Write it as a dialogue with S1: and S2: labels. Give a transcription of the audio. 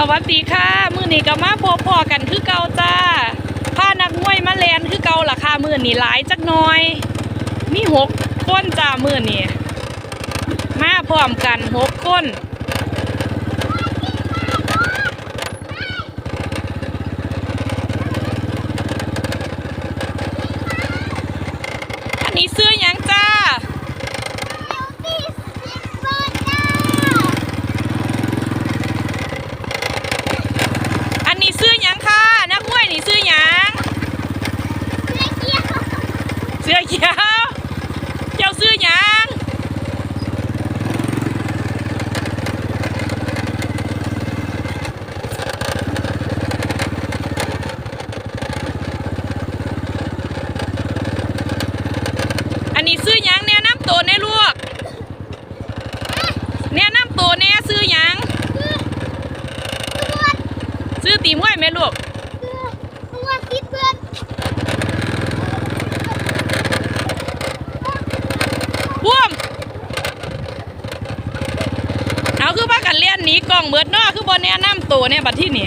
S1: สวัสดีค่ะ มือนี้ก็มาพบพอกันคือเก่าจ้าพานักมวยมาแลนคือเก่าล่ะค่ะมือนี้หลายจักน่อย มีหกคนจ้ามือนี้มาพร้อมกันหกคนอันนี้ซื้อยังจ้า อันนี้ซื้อหยังค่ะ นักมวยนี่ซื้อหยังเสื้อเขียว เจ้าซื้อหยังอันนี้ซื้อหยังแนะนำตัวแน่ลูกแนะนำตัวแน่ซื้อหยังซื้อตีมวยไหมลูก พ่วม เอาคือว่ากันเลี้ยนหนีกล่องเบิดเนาคือบอแนะนำตัวเนี่ยบัดที่นี่